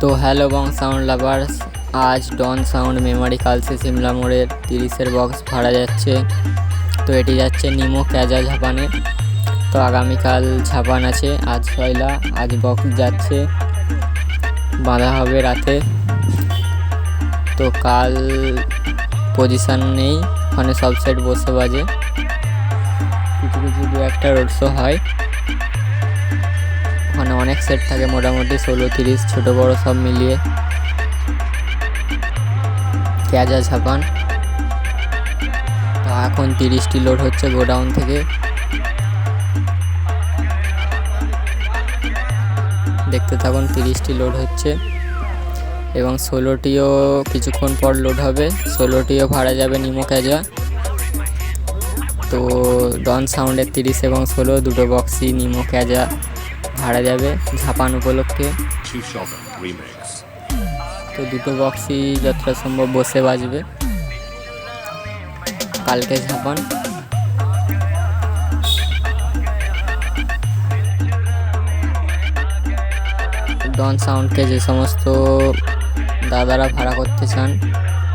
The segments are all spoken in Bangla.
তো হ্যালো বং সাউন্ড লাভার্স, আজ ডন সাউন্ড মেমারি কালসে সিমলা মোড়ের তিরিশের বক্স ভাড়া যাচ্ছে। তো এটি যাচ্ছে নিমো ক্যাজা ঝাপানে তো আগামীকাল ঝাপান আছে, আজ পয়লা আজ বক্স যাচ্ছে। বাঁধা হবে রাতে। তো কাল পজিশান নেই, ওখানে সব সেট বসে বাজে। কিছু কিছু, দু একটা রোড শো হয়। ওখানে অনেক সেট থাকে, মোটামুটি ষোলো, তিরিশ, ছোটো, বড়ো সব মিলিয়ে। ক্যাজা ছাপান তো এখন তিরিশটি লোড হচ্ছে গোডাউন থেকে। দেখতে থাকুন, তিরিশটি লোড হচ্ছে। এবং ষোলোটিও কিছুক্ষণ পর লোড হবে। ষোলোটিও ভাড়া যাবে নিমো ক্যাজা তো ডন সাউন্ডের তিরিশ এবং ষোলো, দুটো বক্সই নিমো ক্যাজা ভাড়া যাবে ঝাপান উপলক্ষে. তো দুটো বক্সই যতটা সম্ভব বসে বাজবে। কালকে ঝাপান। ডন সাউন্ডকে যে সমস্ত দাদারা ভাড়া করতে চান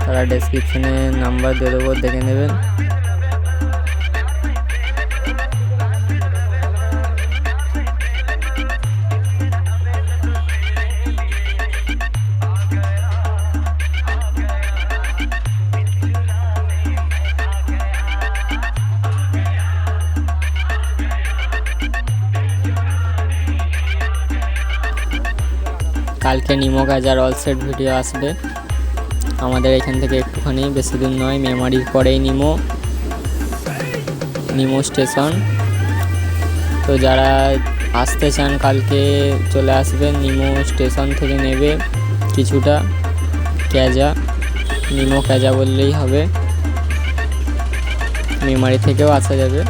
তারা ডেসক্রিপশনে নাম্বার দিয়ে দেবো দেখে নেবেন। কালকে নিমো গাজার অল সেট ভিডিও আসবে। আমাদের এখান থেকে একটুখানি, বেশি দূর নয় মেমারির পরেই নিমো। নিমো স্টেশন তো যারা আসতে চান, কালকে চলে আসবেন, নিমো স্টেশন থেকে নেবে কিছুটা ক্যাজা। নিমো ক্যাজা বললেই হবে। মেমারি থেকেও আসা যাবে।